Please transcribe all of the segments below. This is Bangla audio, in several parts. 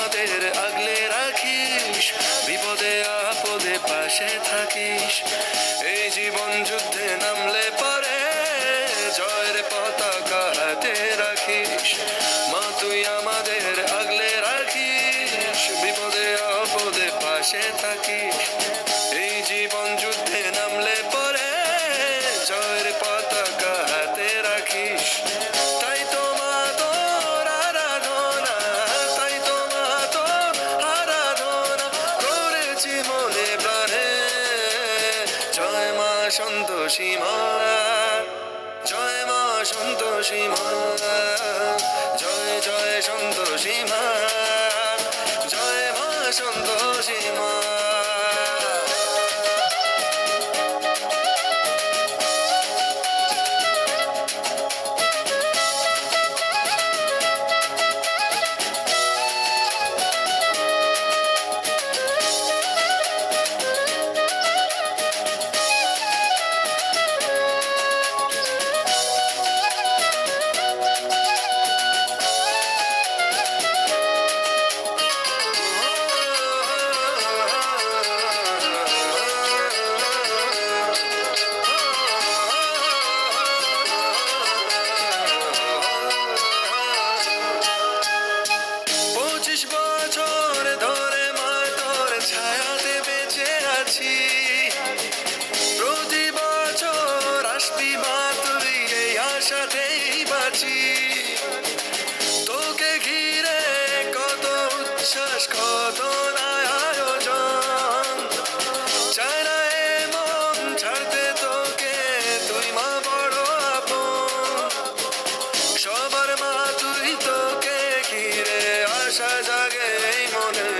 আমাদের আগলে রাখিস, বিপদে আপদে পাশে থাকিস। এই জীবন যুদ্ধে নামলে পরে জয়ের পতাকা হাতে রাখিস। মা, তুই আমাদের আগলে রাখিস, বিপদে আপদে পাশে থাকিস। এই জীবন যুদ্ধে সন্তোষী মা জয় মা সন্তোষী মা জয় জয় সন্তোষী মা জয় মা সন্তোষী মা। বাঁচি তোকে ঘিরে কত উচ্ছ্বাস, কত তোকে মা বড় তোকে ঘিরে আশা জাগে মনে।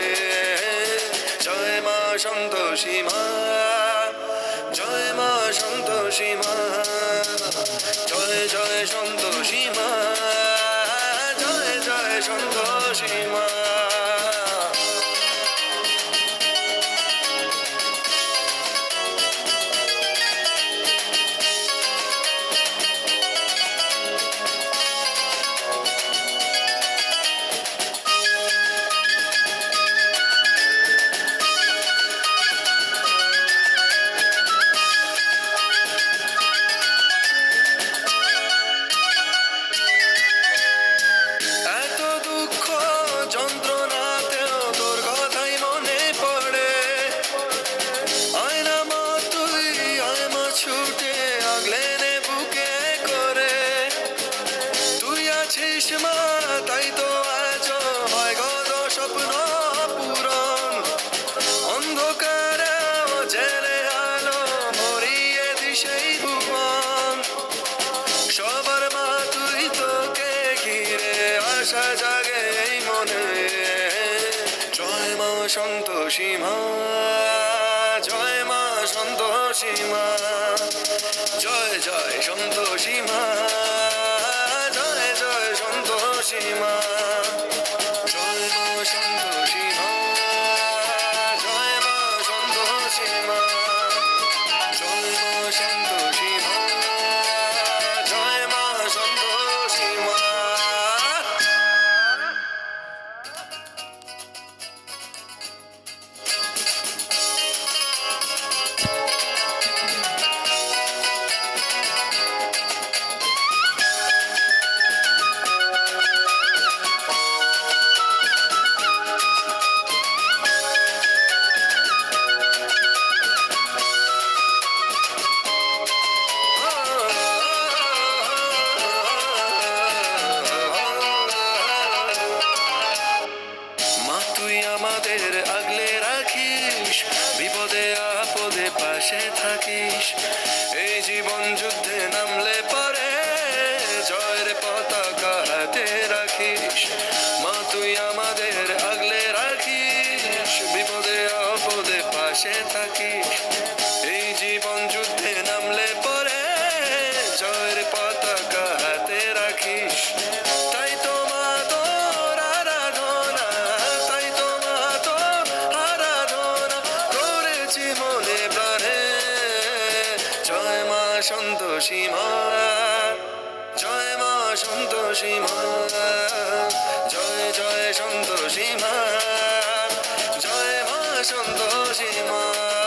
মা সন্তোষী মা। জয় সন্তোষী মা স্বপ্ন পূরণ। অন্ধকারে জেলে আলো ভরিয়ে দিশেই ভুবন সবার মা তুই তোকে ঘিরে আশা জাগে এই মনে। জয় মা সন্তোষী মা জয় মা সন্তোষী মা জয় জয় সন্তোষী মা জয় জয় সন্তোষী মা জীবন যুদ্ধে সন্তোষী মা জয় মা সন্তোষী মা জয় জয় সন্তোষী মা জয় মা সন্তোষী মা।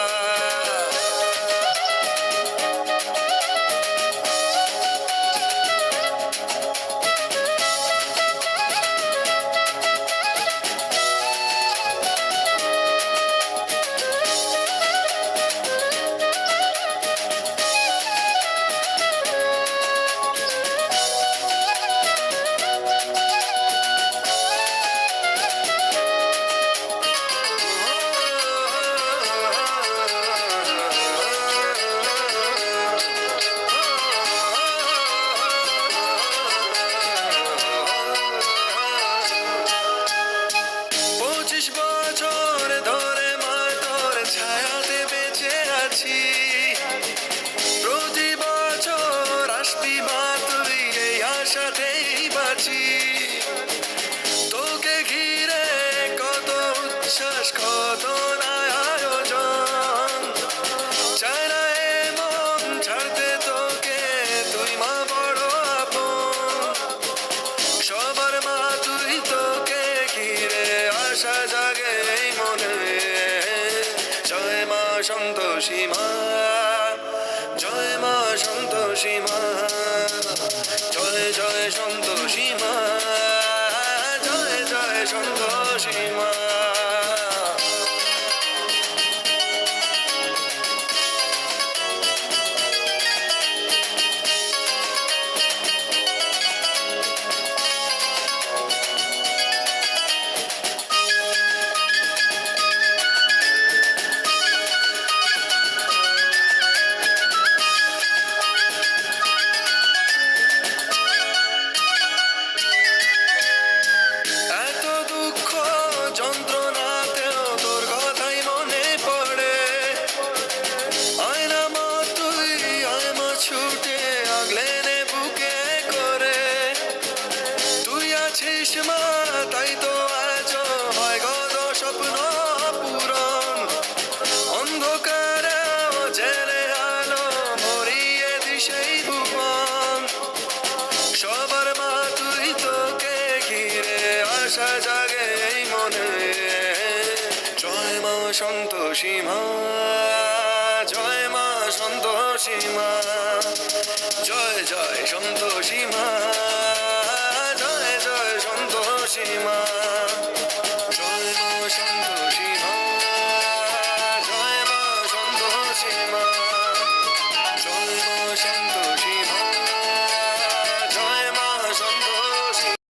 বেঁচে প্রতি বছর আসবি মা তুই এই আশাতেই বাঁচি। সন্তোষী মা। জয় মা সন্তোষী মা। জয় জয় সন্তোষী মা। জয় জয় সন্তোষী মা। ব্যথা জাগে এই মনে। জয় মা সন্তোষী মা জয় মা সন্তোষী মা জয় জয় সন্তোষী মা জয় জয় সন্তোষী মা জয় মা সন্তোষী